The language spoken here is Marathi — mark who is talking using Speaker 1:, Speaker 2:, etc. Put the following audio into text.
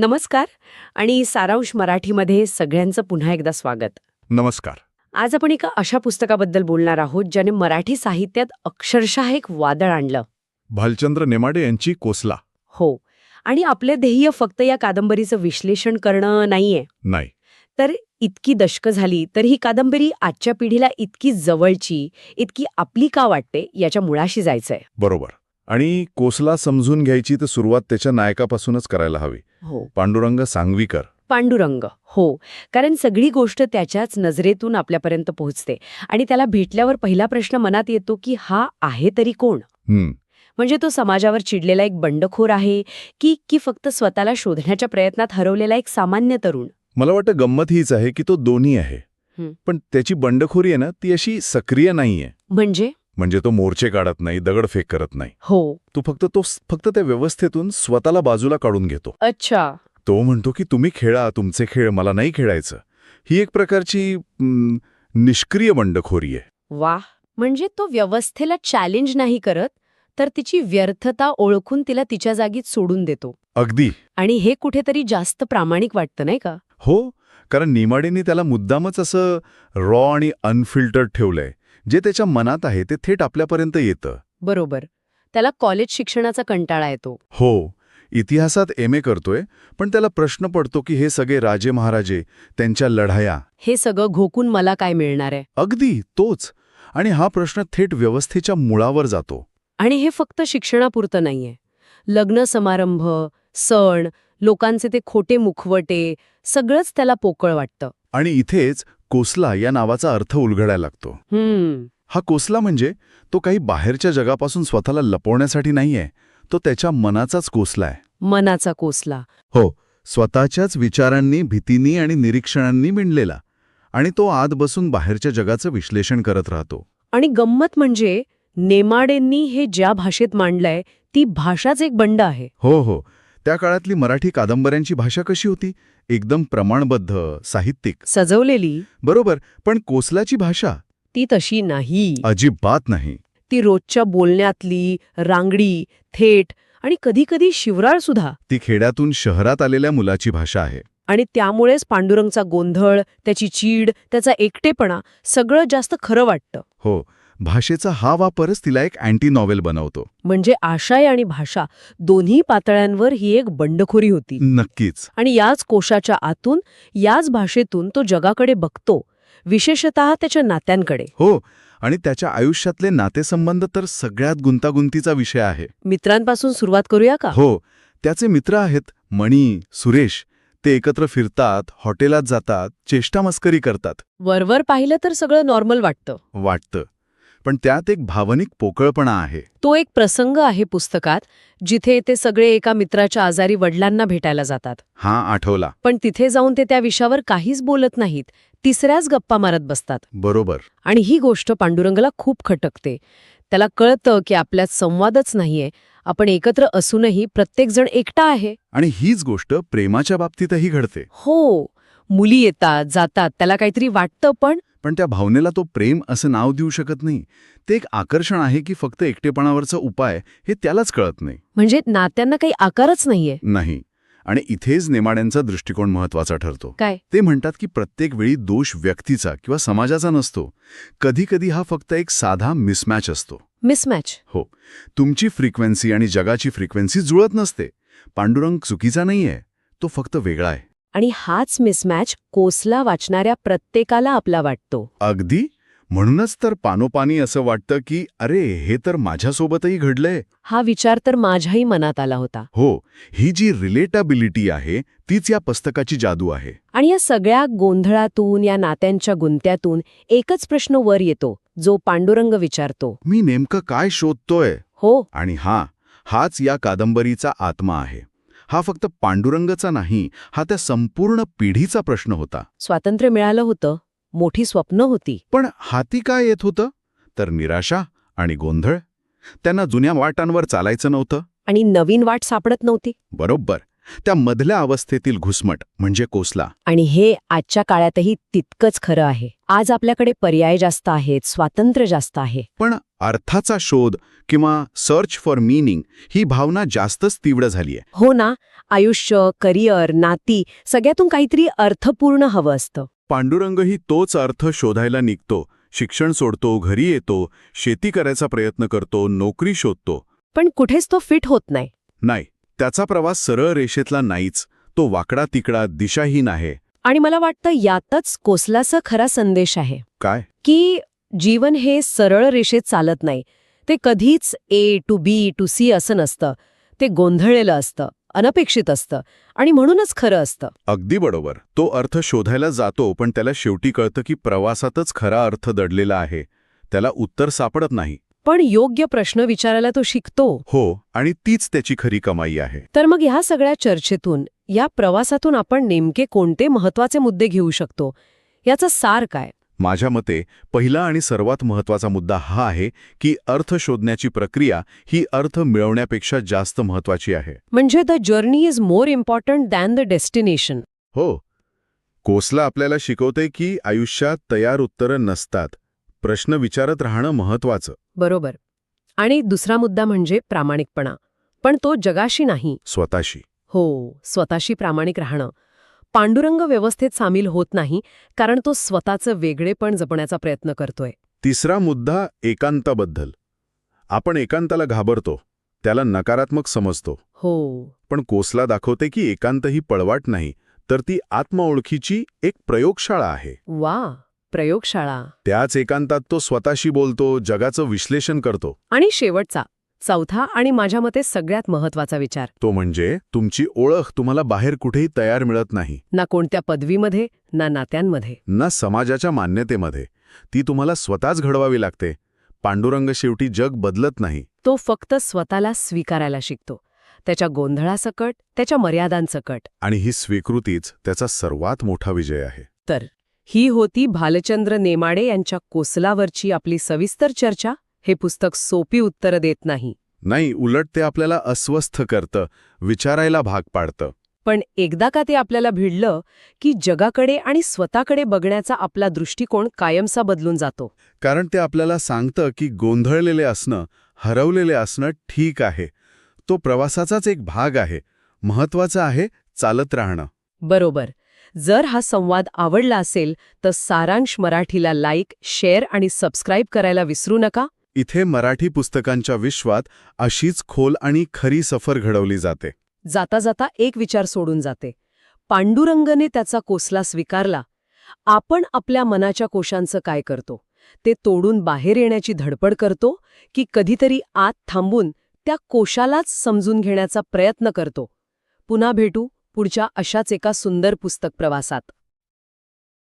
Speaker 1: नमस्कार आणि सारांश मराठीमध्ये सगळ्यांचं पुन्हा एकदा स्वागत.
Speaker 2: नमस्कार.
Speaker 1: आज आपण एका अशा पुस्तकाबद्दल बोलणार आहोत ज्याने मराठी साहित्यात अक्षरशः एक वादळ आणलं.
Speaker 2: भालचंद्र नेमाडे यांची कोसला.
Speaker 1: हो. आणि आपले ध्येय फक्त या कादंबरीचं विश्लेषण करणं नाहीये.
Speaker 2: नाही.
Speaker 1: तर इतकी दशकं झाली तर ही कादंबरी आजच्या पिढीला इतकी जवळची इतकी आपली का वाटते याच्या मुळाशी जायचंय.
Speaker 2: बरोबर. आणि कोसला समजून घ्यायची तर सुरुवात त्याच्या नायकापासूनच करायला हवी.
Speaker 1: हो.
Speaker 2: पांडुरंग सांगवीकर.
Speaker 1: पांडुरंग हो. कारण सगळी गोष्ट त्याच्याच नजरेतून आपल्यापर्यंत पोहोचते. आणि त्याला भेटल्यावर पहिला प्रश्न मनात येतो की हा आहे तरी कोण? म्हणजे तो समाजावर चिडलेला एक बंडखोर आहे की की फक्त स्वतःला शोधण्याच्या प्रयत्नात हरवलेला एक सामान्य तरुण?
Speaker 2: मला वाटतं गंमत हीच आहे की तो दोन्ही आहे. पण त्याची बंडखोरी आहे ना ती अशी सक्रिय नाहीये.
Speaker 1: म्हणजे?
Speaker 2: म्हणजे तो मोर्चे काढत नाही दगडफेक करत नाही.
Speaker 1: हो.
Speaker 2: तो फक्त तो फक्त त्या व्यवस्थेतून स्वतःला बाजूला काढून घेतो.
Speaker 1: अच्छा.
Speaker 2: तो म्हणतो की तुम्ही खेळा तुमचे खेळ मला नाही खेळायचं. ही एक प्रकारची निष्क्रिय बंडखोरी आहे.
Speaker 1: वा म्हणजे तो व्यवस्थेला चॅलेंज नाही करत तर तिची व्यर्थता ओळखून तिला तिच्या जागीत सोडून देतो.
Speaker 2: अगदी.
Speaker 1: आणि हे कुठेतरी जास्त प्रामाणिक वाटतं नाही का?
Speaker 2: हो. कारण निमाडेंनी त्याला मुद्दामच असं रॉ आणि अनफिल्टर्ड ठेवलंय. जे त्याच्या मनात आहे ते थेट आपल्यापर्यंत येतं.
Speaker 1: बरोबर. त्याला कॉलेज शिक्षणाचा कंटाळा येतो.
Speaker 2: हो इतिहासात एम ए करतोय पण त्याला प्रश्न पडतो की हे सगळे राजे महाराजे त्यांच्या लढाया.
Speaker 1: हे सगळं घोकून मला काय मिळणार आहे?
Speaker 2: अगदी तोच. आणि हा प्रश्न थेट व्यवस्थेच्या मुळावर जातो.
Speaker 1: आणि हे फक्त शिक्षणापुरतं नाहीये. लग्न समारंभ सण लोकांचे ते खोटे मुखवटे सगळंच त्याला पोकळ वाटतं.
Speaker 2: आणि इथेच कोसला या नावाचा अर्थ उलगडायला लागतो.
Speaker 1: हम्म.
Speaker 2: हा कोसला म्हणजे तो काही बाहेरच्या जगापासून स्वतःला लपवण्यासाठी नाहीये तो त्याच्या मनाचाच कोसला आहे.
Speaker 1: मनाचा कोसला.
Speaker 2: हो स्वतःच्याच विचारांनी भीतींनी आणि निरीक्षणांनी विणलेला आणि तो आत बसून बाहेरच्या जगाचं विश्लेषण करत राहतो.
Speaker 1: आणि गंमत म्हणजे नेमाडेंनी हे ज्या भाषेत मांडलंय ती भाषाच एक बंड आहे.
Speaker 2: हो हो. त्या काळातली मराठी कादंबऱ्यांची भाषा कशी होती? एकदम प्रमाणबद्ध साहित्यिक.
Speaker 1: सजवलेली.
Speaker 2: बरोबर पण कोसलाची भाषा?
Speaker 1: ती तशी नाही.
Speaker 2: अजिबात नाही.
Speaker 1: ती रोजच्या बोलण्यातली रांगडी थेट आणि कधीकधी शिवराळ सुद्धा.
Speaker 2: ती खेड्यातून शहरात आलेल्या मुलाची भाषा आहे.
Speaker 1: आणि त्यामुळेच पांडुरंगचा गोंधळ त्याची चीड त्याचा एकटेपणा सगळं जास्त खरं वाटतं.
Speaker 2: हो भाषेचा हा वापरच तिला एक अँटी नॉवेल बनवतो.
Speaker 1: म्हणजे आशय आणि भाषा दोन्ही पातळ्यांवर ही एक बंडखोरी होती.
Speaker 2: नक्कीच.
Speaker 1: आणि याच कोशाच्या आतून याच भाषेतून तो जगाकडे बघतो विशेषतः त्याच्या नात्यांकडे.
Speaker 2: हो आणि त्याच्या आयुष्यातले नातेसंबंध तर सगळ्यात गुंतागुंतीचा विषय आहे.
Speaker 1: मित्रांपासून सुरुवात करूया का?
Speaker 2: हो त्याचे मित्र आहेत मणी सुरेश. ते एकत्र फिरतात हॉटेलात जातात चेष्टामस्करी करतात.
Speaker 1: वरवर पाहिलं तर सगळं नॉर्मल वाटतं.
Speaker 2: वाटतं. पण त्यात एक भावनिक पोकळपणा आहे.
Speaker 1: तो एक प्रसंग आहे पुस्तकात जिथे ते सगळे एका मित्राच्या आजारी वडिलांना भेटायला जातात.
Speaker 2: हा आठवला.
Speaker 1: पण तिथे जाऊन ते त्या विषयावर काहीच बोलत नाहीत तिसऱ्याच गप्पा मारत बसतात.
Speaker 2: बरोबर.
Speaker 1: आणि ही गोष्ट पांडुरंगला खूप खटकते. त्याला कळतं की आपल्यात संवादच नाहीये आपण एकत्र असूनही प्रत्येकजण एकटा आहे.
Speaker 2: आणि हीच गोष्ट प्रेमाच्या बाबतीतही घडते.
Speaker 1: हो मुली येतात जातात त्याला काहीतरी वाटतं पण
Speaker 2: पण त्या भावनेला तो प्रेम असं नाव देऊ शकत नाही. ते एक आकर्षण आहे की फक्त एकटेपणावरचा उपाय हे त्यालाच कळत नाही.
Speaker 1: म्हणजे नात्यांना काही आकारच नाहीये.
Speaker 2: नाही. आणि इथेच नेमाड्यांचा दृष्टिकोन महत्त्वाचा ठरतो.
Speaker 1: काय?
Speaker 2: ते म्हणतात की प्रत्येक वेळी दोष व्यक्तीचा किंवा समाजाचा नसतो. कधीकधी हा फक्त एक साधा मिसमॅच असतो.
Speaker 1: मिसमॅच
Speaker 2: हो. तुमची फ्रिक्वेन्सी आणि जगाची फ्रिक्वेन्सी जुळत नसते. पांडुरंग चुकीचा नाहीये. तो फक्त वेगळा आहे.
Speaker 1: आणि हाच मिसमॅच कोसला वाचणाऱ्या प्रत्येकाला आपला वाटतो.
Speaker 2: अगदी? म्हणूनच तर पानोपानी असं वाटतं की अरे हे तर माझ्यासोबतही घडलंय.
Speaker 1: हा विचार तर माझ्याही मनात आला होता.
Speaker 2: हो ही जी रिलेटाबिलिटी आहे तीच या पुस्तकाची जादू आहे.
Speaker 1: आणि या सगळ्या गोंधळातून या नात्यांच्या गुंत्यातून एकच प्रश्न वर येतो जो पांडुरंग विचारतो.
Speaker 2: मी नेमकं काय शोधतोय?
Speaker 1: हो.
Speaker 2: आणि हा हाच या कादंबरीचा आत्मा आहे. हा फक्त पांडुरंगचा नाही हा त्या संपूर्ण पिढीचा प्रश्न होता.
Speaker 1: स्वातंत्र्य मिळालं होतं मोठी स्वप्न होती.
Speaker 2: पण हाती काय येत होतं? तर निराशा आणि गोंधळ. त्यांना जुन्या वाटांवर चालायचं नव्हतं.
Speaker 1: आणि नवीन वाट सापडत नव्हती.
Speaker 2: बरोबर. त्या मधल्या अवस्थेतील घुसमट म्हणजे कोसला.
Speaker 1: आणि हे आजच्या काळातही तितकंच खरं आहे. आज आपल्याकडे पर्याय जास्त आहेत स्वातंत्र्य जास्त आहे.
Speaker 2: पण अर्थाचा शोध किंवा सर्च फॉर मीनिंग ही भावना जास्तच तीव्र झालीय.
Speaker 1: हो ना आयुष्य करिअर नाती सगळ्यातून काहीतरी अर्थपूर्ण हवं असतं.
Speaker 2: पांडुरंगही तोच अर्थ शोधायला निघतो. शिक्षण सोडतो घरी येतो शेती करायचा प्रयत्न करतो नोकरी शोधतो.
Speaker 1: पण कुठेच तो फिट होत नाही.
Speaker 2: नाही. त्याचा प्रवास सरळ रेषेतला नाहीच. तो वाकडा तिकडा दिशाहीन आहे.
Speaker 1: आणि मला वाटतं यातच कोसलाचा खरा संदेश आहे.
Speaker 2: काय?
Speaker 1: की जीवन हे सरळ रेषेत चालत नाही. ते कधीच A to B to C असं नसतं. ते गोंधळलेलं असतं अनपेक्षित असतं आणि म्हणूनच खरं असतं.
Speaker 2: अगदी बरोबर. तो अर्थ शोधायला जातो पण त्याला शेवटी कळतं की प्रवासातच खरा अर्थ दडलेला आहे. त्याला उत्तर सापडत नाही.
Speaker 1: पण योग्य प्रश्न विचारायला तो शिकतो.
Speaker 2: हो आणि तीच त्याची खरी कमाई आहे.
Speaker 1: तर मग ह्या सगळ्या चर्चेतून या प्रवासातून आपण नेमके कोणते महत्त्वाचे मुद्दे घेऊ शकतो? याचा सार काय?
Speaker 2: माझ्या मते पहिला आणि सर्वात महत्त्वाचा मुद्दा हा आहे की अर्थ शोधण्याची प्रक्रिया ही अर्थ मिळवण्यापेक्षा जास्त महत्वाची आहे.
Speaker 1: म्हणजे the journey is more important than the destination
Speaker 2: हो. कोसला आपल्याला शिकवते की आयुष्यात तयार उत्तरं नसतात. प्रश्न विचारत राहणं महत्वाचं
Speaker 1: बरोबर. आणि दुसरा मुद्दा म्हणजे प्रामाणिकपणा. पण तो जगाशी नाही.
Speaker 2: स्वतःशी.
Speaker 1: हो स्वतःशी प्रामाणिक राहणं. पांडुरंग व्यवस्थेत सामील होत नाही कारण तो स्वतःचं वेगळेपण जपण्याचा प्रयत्न करतोय.
Speaker 2: तिसरा मुद्दा एकांताबद्दल. आपण एकांताला घाबरतो त्याला नकारात्मक समजतो.
Speaker 1: हो.
Speaker 2: पण कोसला दाखवते की एकांत ही पळवाट नाही तर ती आत्मओळखीची एक प्रयोगशाळा आहे.
Speaker 1: वा! प्रयोगशाळा.
Speaker 2: त्याच एकांतात तो स्वतःशी बोलतो जगाचं विश्लेषण करतो.
Speaker 1: आणि शेवटचा चौथा आणि माझ्या मते सगळ्यात महत्त्वाचा विचार.
Speaker 2: तो म्हणजे तुमची ओळख तुम्हाला बाहेर कुठेही तयार मिळत नाही.
Speaker 1: ना कोणत्या पदवीमध्ये ना नात्यांमध्ये.
Speaker 2: ना समाजाच्या मान्यतेमध्ये. ती तुम्हाला स्वतःच घडवावी लागते. पांडुरंग शेवटी जग बदलत नाही.
Speaker 1: तो फक्त स्वतःला स्वीकारायला शिकतो. त्याच्या गोंधळासकट त्याच्या मर्यादांसकट.
Speaker 2: आणि ही स्वीकृतीच त्याचा सर्वात मोठा विजय आहे.
Speaker 1: तर ही होती भालचंद्र नेमाडे यांच्या कोसलावरची आपली सविस्तर चर्चा हे पुस्तक सोपी उत्तरं देत नाही.
Speaker 2: नाही उलट ते आपल्याला अस्वस्थ करतं विचारायला भाग पाडतं.
Speaker 1: पण एकदा का ते आपल्याला भिडलं की जगाकडे आणि स्वतःकडे बघण्याचा आपला दृष्टिकोन कायमसा बदलून जातो.
Speaker 2: कारण ते आपल्याला सांगतं की गोंधळलेले असणं हरवलेले असणं ठीक आहे. तो प्रवासाचाच एक भाग आहे महत्वाचं आहे चालत राहणं.
Speaker 1: बरोबर. जर हा संवाद आवडला असेल तर सारांश मराठीला लाईक शेअर आणि सबस्क्राईब करायला विसरू नका.
Speaker 2: इथे मराठी पुस्तकांच्या विश्वात अशीच खोल आणि खरी सफर घडवली जाते.
Speaker 1: जाता जाता एक विचार सोडून जाते. पांडुरंगने त्याचा कोसला स्वीकारला. आपण आपल्या मनाच्या कोशांचं काय करतो? ते तोडून बाहेर येण्याची धडपड करतो की कधीतरी आत थांबून त्या कोशालाच समजून घेण्याचा प्रयत्न करतो? पुन्हा भेटू. पुढच्या अशाच एका सुंदर पुस्तक प्रवासात.